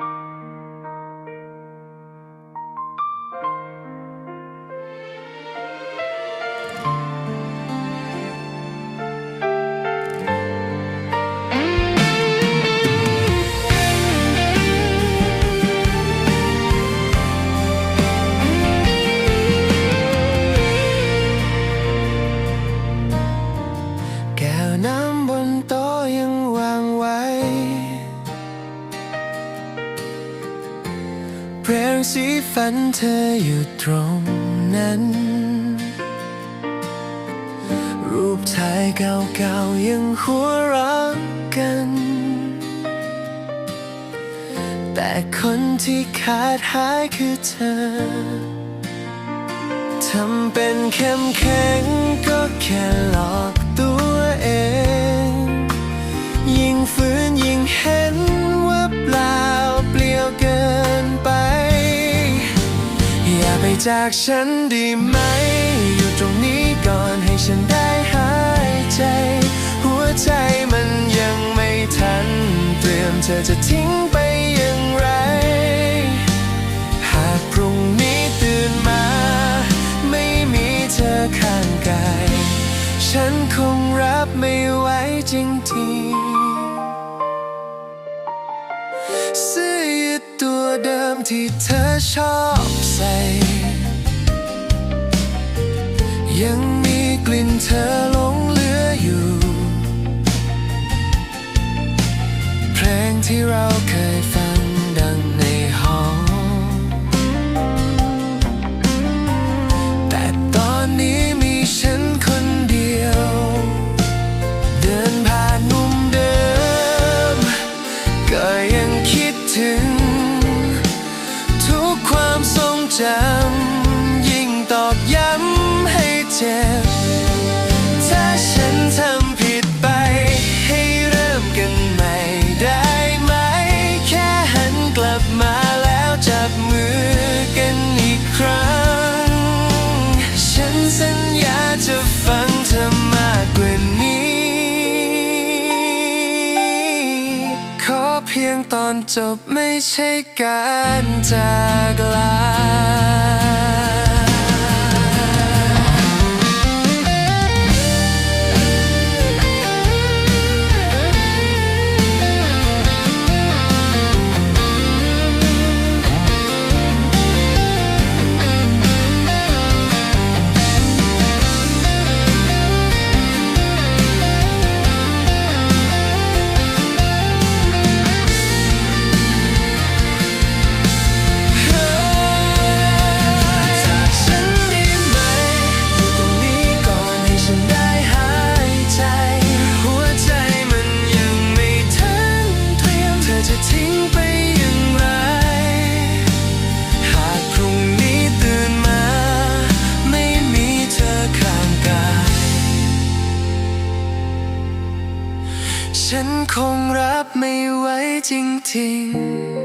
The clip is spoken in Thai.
แสีฝันเธออยู่ตรงนั้น รูปถ่ายเก่าๆยังหัวเราะกัน แต่คนที่ขาดหายคือเธอ ทำเป็นเข้มแข็ง จากฉันดีไหม อยู่ตรงนี้ก่อนให้ฉันได้หายใจ หัวใจมันยังไม่ทัน เตรียมเธอจะทิ้งไปอย่างไร หากพรุ่งนี้ตื่นมา ไม่มีเธอข้างกาย ฉันคงรับไม่ไหวจริงๆเสื้อยืดตัวเดิมที่เธอชอบ ยังมีกลิ่นเธอหลงเหลืออยู่ เพลงที่เราเคยฟังดังในห้อง แต่ตอนนี้มีฉันคนเดียว เดินผ่านมุมเดิม ก็ยังคิดถึง ทุกความทรงจำ เพียงตอนจบไม่ใช่การจากลา ฉันคงรับไม่ไหวจริงๆ